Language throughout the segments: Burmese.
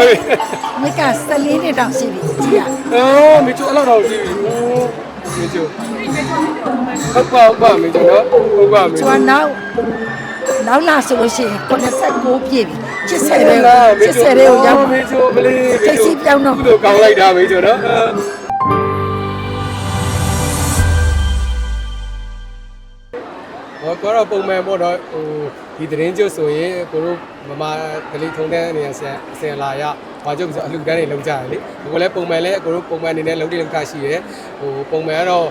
အေးမြစ်က14နှစ်တောင်ရှိပြီကြည့်ရအော်မေချိုအဲ့လောက်တော့ကြည့်ပြီအိုးမေချိုဟုတ်ပါဟုတ်ပါမေချိုနော်ဟုတ်ပါမေကျွချိုန်နောက်နောက်လာဆိုလို့ရှိရင်89ပြည့်ပြီချစ်ဆယ်တဲ့ချစ်ဆယ်တဲ့ကိုရောက်မေပါချိုမလေးထိတ်စီးပြောင်းတော့ကုသိုလ်ကောင်းလိုက်တာမေချိုနော် ဟောကတော့ပုံမှန်ပေါ့နော်ဟိုဒီသတင်းကျုပ်ဆိုရင်ကိုတို့မမကလေးထုံတဲ့အနေနဲ့ဆင်ဆင်လာရဘာကျုပ်ဆိုအလှူဒန်းတွေလုပ်ကြတယ်လေဒီကလည်းပုံမှန်လဲကိုတို့ပုံမှန်အနေနဲ့လုပ်တယ်လုပ်ခရှိရဲဟိုပုံမှန်ကတော့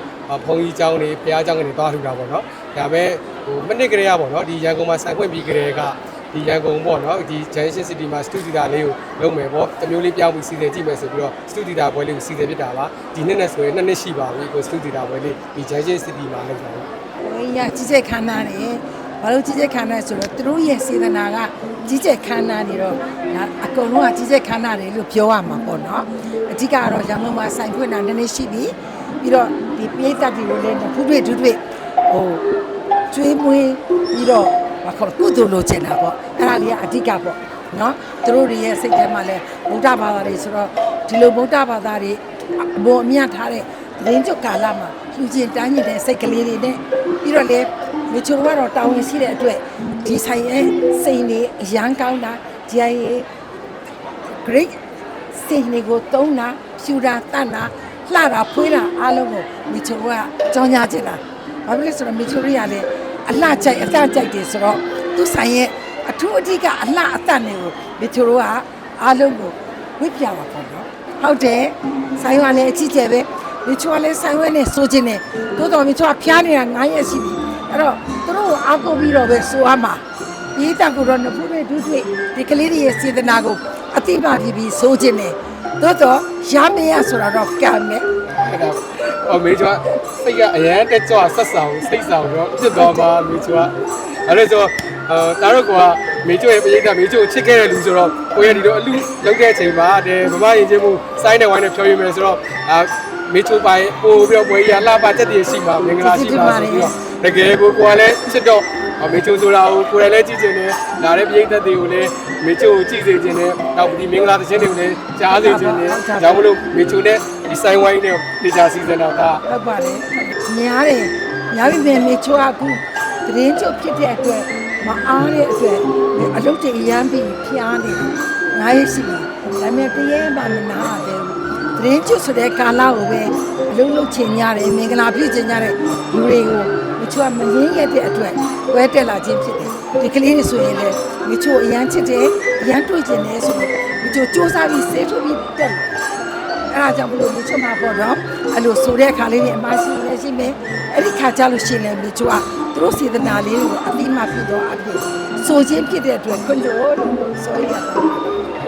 ဘုံကြီးเจ้าတွေဘုရားเจ้าတွေသွားလှူတာပေါ့နော်ဒါပေမဲ့ဟိုမနစ်ကလေးရပေါ့နော်ဒီရန်ကုန်မှာဆိုင်ခွင့်ပြီးကလေးကဒီရန်ကုန်ပေါ့နော်ဒီ Junction City မှာ Studio လေးကိုလုပ်မယ်ပေါ့တမျိုးလေးပြောင်းပြီးစီစဉ်ကြည့်မယ်ဆိုပြီးတော့ Studio ပွဲလေးကိုစီစဉ်ဖြစ်တာပါဒီနေ့နဲ့ဆိုရင်နှစ်နှစ်ရှိပါပြီကို Studio ပွဲလေးဒီ Junction City မှာလုပ်တာပေါ့ ဝေးရကြီးကျယ်ခမ်းနားတယ်ဘာလို့ကြီးကျယ်ခမ်းနားဆိုတော့သူတို့ရဲ့စေတနာကကြီးကျယ်ခမ်းနားနေတော့ဒါအကုန်လုံးကကြီးကျယ်ခမ်းနားတယ်လို့ပြောရမှာပေါ့နော်အဓိကတော့ရန်ကုန်မှာဆိုင်ဖွင့်တာနည်းနည်းရှိပြီပြီးတော့ဒီပြေးတက်တွေကိုလည်းဖူးတွေ့ဒူးတွေ့ဟိုကျွေးမွေးပြီးတော့ဘာခေါ်ကုသိုလ်လိုချင်တာပေါ့အဲ့ဒါလေးကအဓိကပေါ့နော်သူတို့တွေရဲ့စိတ်ထဲမှာလည်းဗုဒ္ဓဘာသာတွေဆိုတော့ဒီလိုဗုဒ္ဓဘာသာတွေအပေါ်အမြတ်ထားတဲ့ ရင်းကျုပ်ကာလမှာလူချင်းတန်းညင်တဲ့စိတ်ကလေးတွေနဲ့ပြီးတော့လေမေချိုကတော့တာဝန်ရှိတဲ့အတွက်ဒီဆိုင်ရဲ့စိတ်နေအရန်ကောင်းတာဒီအရေး great စိတ်နေကိုတုံးတာဖြူတာတတ်တာလှတာဖွေးတာအားလုံးကိုမေချိုကကြောင်းကြချင်တာဘာဖြစ်လဲဆိုတော့မေချိုရလည်းအလှကြိုက်အတကြိုက်တယ်ဆိုတော့သူဆိုင်ရဲ့အထူးအဓိကအလှအတတွေကိုမေချိုကအားလုံးကိုဝိပြပါပေါ့နော်ဟုတ်တယ်ဆိုင်ကလည်းအကြီးကျယ်ပဲ မေချိုကလည်းဆိုင်ဝဲနဲ့စိုးခြင်းနဲ့တိုးတော်မေချိုကဖျားနေတာ9ရက်ရှိပြီအဲ့တော့သူတို့ကိုအားကိုးပြီးတော့ပဲစိုးရမှာဒီတက်ကိုတော့နဖူးတွေဒုတွေ့ဒီကလေးတွေရဲ့စေတနာကိုအတိပါပြီးပြီးစိုးခြင်းနဲ့သို့တော့ရမရဆိုတာတော့ကံမယ်အဲ့ဒါဟောမေချွာစိတ်ကအရန်တက်ကြွဆက်ဆောင်စိတ်ဆောင်တော့ဖြစ်သွားမှာမေချွာအဲ့ဒါဆိုအာတာတော့ကွာမေချွရဲ့ပရိသတ်မေချွကိုချစ်ခဲ့တဲ့လူဆိုတော့ကိုရဒီတော့အလူလုပ်တဲ့အချိန်မှာတဲ့မမရင်ချင်းမှုစိုင်းတဲ့ဝိုင်းနဲ့ဖြောရမယ်ဆိုတော့အာ မေချွပိုင်ပို့ပြီးတော့ပွဲကြီးကလှပတက်တည်ရှိမှာမင်္ဂလာရှိပါဆိုပြီးတော့တကယ်ကိုကိုကလည်းချစ်တော့မေချိုဆိုတာကိုကိုယ်လည်းကြည့်ကျင်တယ်လာတဲ့ပြည်သက်တွေကိုလည်းမေချိုကိုကြည့်စေချင်တယ်နောက်ဒီမင်္ဂလာသချင်းတွေကိုလည်းကြားစေချင်တယ်ကြောင့်မလို့မေချိုနဲ့ဒီဆိုင်ဝိုင်းနဲ့နေချာစီစဉ်တော့ဒါဟုတ်ပါတယ်များတယ်များပြီပဲမေချိုကအခုတရင်ချုပ်ဖြစ်တဲ့အတွက်မအားတဲ့အတွက်အလုပ်တွေရမ်းပြီးဖျားနေတယ်ငါရရှိပြီဒါပေမဲ့တရေမှမနာတ ယ်တရင်ချုပ်ဆိုတဲ့ကာလကိုပဲအလုပ်လုပ်ချင်ကြတယ်မင်္ဂလာပြည့်ချင်ကြတဲ့လူတွေကိုမချိုကမရင်းရတဲ့အတွက်ဝဲတက်လာခြင်းဖြစ်တယ်ဒီကလေးတွေဆိုရင်လည်းမချိုအရန်ချစ်တယ်အရန်တွေ့ကျင်တယ်ဆိုတော့မချိုစူးစမ်းပြီးစေးထုတ်ပြီးတက်လာအဲ့ဒါကြောင့်ဘလို့မြချွတ်မှာပေါ့နော်အဲ့လိုဆိုတဲ့ခါလေးတွေအမရှိလည်းရှိမယ်အဲ့ဒီခါကြလို့ရှိရင်လည်းမြချွတ်ကသူတို့စေတနာလေးတွေကိုအတိမဖြစ်တော့အဖြစ်ဆိုခြင်းဖြစ်တဲ့အတွက်ခွင့်လို့လို့ဆိုရတာ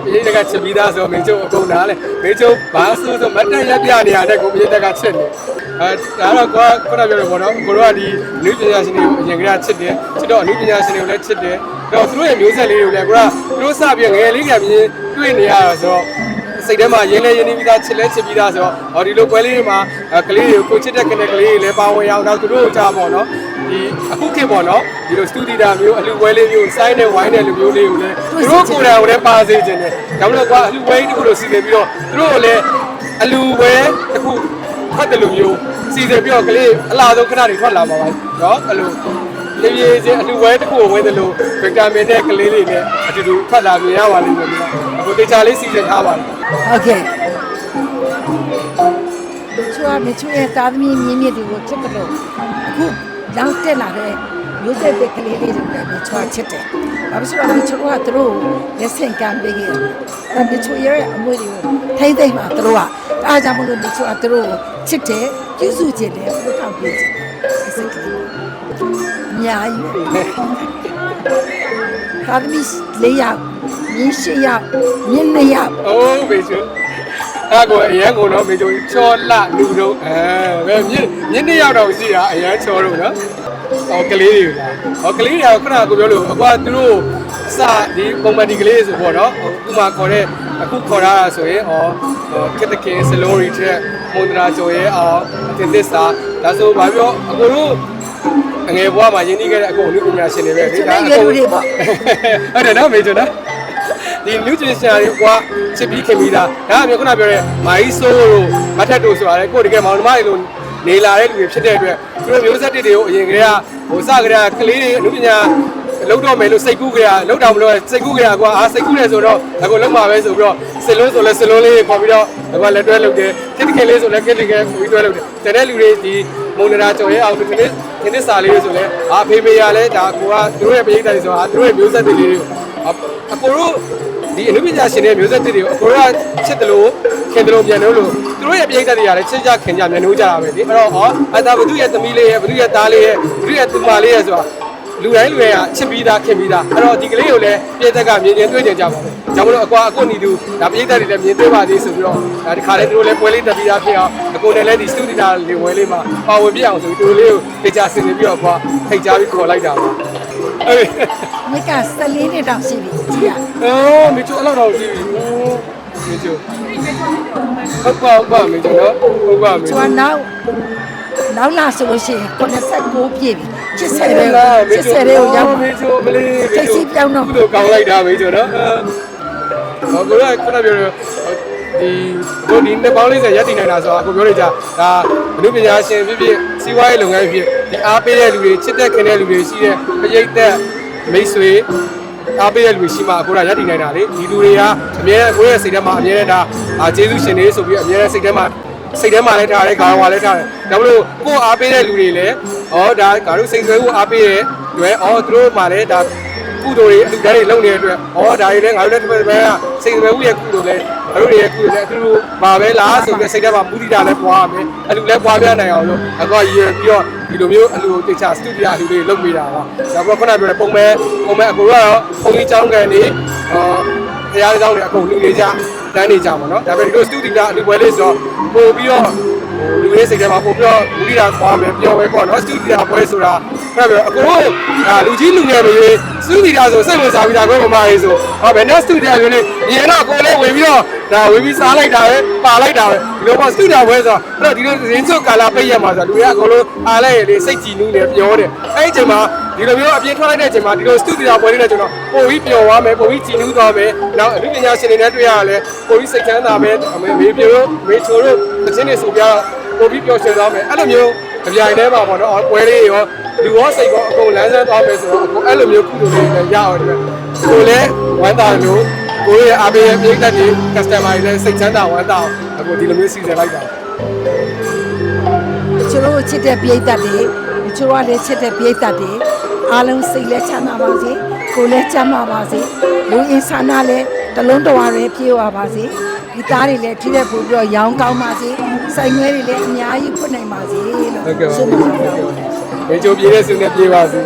ပြည်တက်ကချစ်ပြီးသားဆိုမေချိုအကုန်နားလေမေချိုဘာဆိုဆိုမတ်တက်ရက်ပြနေရတဲ့ကိုပြည်တက်ကချစ်နေအဲဒါတော့ကိုကခုနပြောလို့ပေါ့နော်ကိုတို့ကဒီလူပညာရှင်တွေကိုအရင်ကချစ်တယ်ချစ်တော့အလူပညာရှင်တွေကိုလည်းချစ်တယ်တော့သူတို့ရဲ့မျိုးဆက်လေးတွေကိုလည်းကိုကသူတို့စပြီးငယ်လေးကမြင်တွေ့နေရတော့ဆိုတော့ စိတ်ထဲမှာရင်းလဲရင်းနှီးပြီးသားချစ်လဲချစ်ပြီးသားဆိုတော့ဟောဒီလိုပွဲလေးတွေမှာကလေးတွေကိုချစ်တဲ့ကလေးကလေးတွေလည်းပါဝင်ရအောင်တော့သူတို့ကြားပေါ့နော်ဒီအခုခေတ်ပေါ့နော်ဒီလိုစတူဒီတာမျိုးအလူပွဲလေးမျိုးစိုင်းနဲ့ဝိုင်းတဲ့လူမျိုးလေးကိုလည်းသူတို့ကိုယ်တိုင်ကိုလည်းပါစေခြင်းတယ်ဒါမှမဟုတ်ကွာအလူပွဲတစ်ခုလိုစီစဉ်ပြီးတော့သူတို့ကိုလည်းအလူပွဲတစ်ခုဖတ်တယ်လို့မျိုးစီစဉ်ပြီးတော့ကလေးအလားဆုံးခဏတွေထွက်လာပါပါနော်အဲ့လိုရေရေချင်းအလူပွဲတစ်ခုကိုဝင်တယ်လို့ဗီတာမင်နဲ့ကလေးတွေနဲ့အတူတူထွက်လာမြင်ရပါလိမ့်မယ် ဗျာအခုတေချာလေးစီစဉ်ထားပါတယ်ဟုတ်ကဲ့ချွာမချွေရဲ့သားသမီးမြင်းမြစ်တွေကိုချစ်တယ်လို့အခုလောက်တက်လာတဲ့မျိုးဆက်တဲ့ကလေးလေးတွေလည်းမချွာချစ်တယ်ဘာဖြစ်လို့လဲမချွာကသူတို့လက်ဆင့်ကမ်းပေးခဲ့တယ်အဲ့မချွေရဲ့အမွေတွေကိုထိမ့်သိမ့်မှာသူတို့ကအားကြောင့်မလို့မချွာသူတို့ကိုချစ်တယ်ပြုစုချင်တယ်ဘုထောက်ပေးချင်တယ်အစိတ်ကလေးအ များကြီးပဲသာသမီလေးယောက်မြင်းရှိယောက်မြင်းနှစ်ယောက်အိုးမေချိုအဲ့ကိုအရန်ကိုတော့မေချိုချောလှလူတော့အဲပဲမြင့်မြင့်နှစ်ယောက်တော့ရှိတာအရန်ချောတော့နော်ဟောကလေးတွေလားဟောကလေးတွေကခုနကကိုပြောလို့အကွာသူတို့အစဒီပုံမှန်ဒီကလေးဆိုပေါ့နော်ဥမာခေါ်တဲ့အခုခေါ်ရတာဆိုရင်ဟောကစ်တကင်းစလိုရီတဲ့မွန်ဒရာကျော်ရဲ့အောင်အတင်သစ္စာဒါဆိုဘာပြောအကိုတို့ အငယ်ဘဝမှာရင်းနှီးခဲ့တဲ့အကုန်အမှုပညာရှင်တွေပဲကျွန်တော်ရွယ်လူတွေပေါ့ဟုတ်တယ်နော်မေချိုနော်ဒီ new generation တွေကချစ်ပြီးခင်ပြီးသားဒါကမျိုးခုနပြောတဲ့မိုင်းဆိုးတို့မထက်တို့ဆိုတာလေကိုယ်တကယ်မောင်နှမတွေလိုနေလာတဲ့လူတွေဖြစ်တဲ့အတွက်သူတို့မျိုးဆက်တွေကိုအရင်ကတည်းကဟိုစကြတဲ့ကလေးတွေအမှုပညာလုံးတော့မယ်လို့စိတ်ကူးကြရလုံးတော့မလို့စိတ်ကူးကြရကွာအာစိတ်ကူးတယ်ဆိုတော့အခုလုံးပါပဲဆိုပြီးတော့စစ်လုံးဆိုလဲစစ်လုံးလေးပေါ်ပြီးတော့အခုလက်တွဲလုပ်တယ်ခစ်တခင်လေးဆိုလဲခစ်တခင်ပြီးတွဲလုပ်တယ်တတဲ့လူတွေဒီ မုံနရာကြော်ရဲအောင်ဒီနေ့ဒီနေ့စာလေးဆိုလဲအာဖေးမေရလဲဒါကိုကသူတို့ရဲ့ပိဋကတ်တွေဆိုတာသူတို့ရဲ့မျိုးဆက်တွေလေးတွေကိုအကိုတို့ဒီအနုပညာရှင်တွေမျိုးဆက်တွေတွေကိုအကိုတို့ကချစ်တယ်လို့ခင်တယ်လို့ပြန်လို့လို့သူတို့ရဲ့ပိဋကတ်တွေကလည်းချစ်ကြခင်ကြမြန်လို့ကြတာပဲဒီအဲ့တော့ဟောအတာဘသူရဲ့သမီးလေးရဲ့ဘသူရဲ့သားလေးရဲ့ဘသူရဲ့သူမလေးရဲ့ဆိုတာလူတိုင်းလူတိုင်းကချစ်ပြီးသားခင်ပြီးသားအဲ့တော့ဒီကလေးကိုလည်းပြည်သက်ကမြင်ကျင်တွေ့ကြကြပါမယ်။ ကြောင့်မလို့အကွာအကွနီတူဒါပြည်သက်တွေလည်းမြင်တွေ့ပါသေးဆိုပြီးတော့ဒါဒီခါလေးသူတို့လည်းပွဲလေးတက်ပြီးသားဖြစ်အောင်အကိုနဲ့လည်းဒီစတူဒီတာလေးဝဲလေးမှာပါဝင်ပြအောင်ဆိုပြီးသူတို့လေးကိုတေချာဆင်နေပြီးတော့ကွာထိတ်ကြပြီးခေါ်လိုက်တာပါ။အေးမိက14နှစ်တောင်ရှိပြီကြည်ရအော်မေချိုအဲ့လောက်တော့ကြည့်ပြီ။မေချိုဟုတ်ပါဟုတ်ပါမေချိုနော်ဟုတ်ပါမေကျွမ်းနောက်နောက်လာဆိုလို့ရှိရင်89ပြည့်ပြီ80တဲ့80တဲ့ကိုရောက်မေပါချိုမလေးထိတ်စီးပြောင်းတော့ကုသိုလ်ကောင်းလိုက်တာမေချိုနော် ဟောကိုရခုနပြောရဒီတို့ဒီနှစ်ပေါင်း40ရက်တည်နေတာဆိုတာကိုပြောနေကြဒါဘုပညာရှင်ဖြစ်ဖြစ်စီးပွားရေးလုပ်ငန်းဖြစ်ဒီအားပေးတဲ့လူတွေချစ်တဲ့ခင်တဲ့လူတွေရှိတဲ့ပရိသတ်မိတ်ဆွေအားပေးတဲ့လူတွေရှိမှအခုတော့ရက်တည်နေတာလေဒီလူတွေကအမြဲတမ်းကိုယ့်ရဲ့စိတ်ထဲမှာအမြဲတမ်းဒါအာကျေးဇူးရှင်တွေဆိုပြီးအမြဲတမ်းစိတ်ထဲမှာစိတ်ထဲမှာလည်းထားတယ်ခေါင်းဝါလည်းထားတယ်ဒါမလို့ကိုယ်အားပေးတဲ့လူတွေလည်းဩဒါငါတို့စိတ်ဆွဲဖို့အားပေးတဲ့တွေ့ဩသူတို့မှလည်းဒါ ကုသိုလ်တွေအလူတိုင်းတွေလုပ်နေတဲ့အတွက်ဩဒါတွေလည်းငါတို့လည်းတစ်ပတ်တစ်ပတ်ကစိတ်သဘောဦးရဲ့ကုသိုလ်လည်းငါတို့တွေရဲ့ကုသိုလ်လည်းအတူတူပါပဲလားဆိုပြီးစိတ်ထဲမှာမူတည်တာလည်းပွားရမယ်အလူလည်းပွားပြနိုင်အောင်လို့အကောရည်ပြီးတော့ဒီလိုမျိုးအလူတေချာစတူဒီယိုအလူတွေလုပ်နေတာပါဒါပေမဲ့ခုနကပြောတဲ့ပုံမဲပုံမဲအကူကတော့ဘုံကြီးចောင်းကန်နေအာဖရားကြောင်းတွေအကုန်လူနေကြတန်းနေကြပါတော့ဒါပေမဲ့ဒီလိုစတူဒီယိုအလူပွဲလေးဆိုတော့ပို့ပြီးတော့ လူရေးစိတ်ထဲမှာပို့ပြီးတော့မူတည်တာပွားမယ်ပြောပဲပေါ့နော်စတူဒီယိုပွဲဆိုတာအဲ့ဒါအကူတို့ဒါလူကြီးလူငယ်တွေစတူဒီယိုဆိုစိတ်ဝင်စားပြီးတာကိုမမရေးဆိုဟောဘယ်နဲ့စတူဒီယိုမျိုးလေးမြင်တော့ကိုယ်လေးဝင်ပြီးတော့ဒါဝင်ပြီးစားလိုက်တာပဲပါလိုက်တာပဲဒီလိုပေါ့စတူဒီယိုပွဲဆိုတော့အဲ့တော့ဒီလိုရင်းချုပ်ကာလာပိတ်ရမှာဆိုလူတွေကအကုန်လုံးအားလိုက်ရလေစိတ်ကြည်နူးနေပြောတယ်အဲ့ဒီအချိန်မှာ ဒီလိုမျိုးအပြင်းထွက်လိုက်တဲ့အချိန်မှာဒီလိုစတူဒီယိုပွဲလေးနဲ့ကျွန်တော်ပို့ပြီးပျော်သွားမယ်ပို့ပြီးကြည်နူးသွားမယ်နောက်အမှုပညာရှင်တွေနဲ့တွေ့ရတာလဲပို့ပြီးစိတ်ချမ်းသာမယ်အမေမေပြိုတို့မေချိုတို့အချင်းတွေဆိုပြတော့ပို့ပြီးပျော်ရွှင်သွားမယ်အဲ့လိုမျိုးအပြိုင်ထဲမှာပေါ့နော်ပွဲလေးရောလူရောစိတ်ရောအကုန်လမ်းဆန်းသွားမယ်ဆိုတော့အခုအဲ့လိုမျိုးကုသိုလ်တွေလည်းရအောင်တယ်ကိုလည်းဝမ်းသာလို့ကိုရဲ့အားပေးရဲ့ပြည်သက်တွေ customer တွေလည်းစိတ်ချမ်းသာဝမ်းသာအောင်အခုဒီလိုမျိုးစီစဉ်လိုက်တာကျတို့ချစ်တဲ့ပိဋကတ်တွေကျတို့ကလည်းချစ်တဲ့ပိဋကတ်တွေ အားလုံးစိတ်လည်းချမ်းသာပါစေကိုယ်လည်းချမ်းသာပါစေလူအင်ဆန္ဒလည်းတလုံးတော်ရဲပြေဝပါစေဒီသားတွေလည်းထိတဲ့ပို့ပြီးတော့ရောင်းကောင်းပါစေဆိုင်ငွေတွေလည်းအများကြီးဖွင့်နိုင်ပါစေလို့ဟုတ်ကဲ့ပါဆုမွန်ပါမေချိုပြေးတဲ့စင်းနဲ့ပြေးပါစေ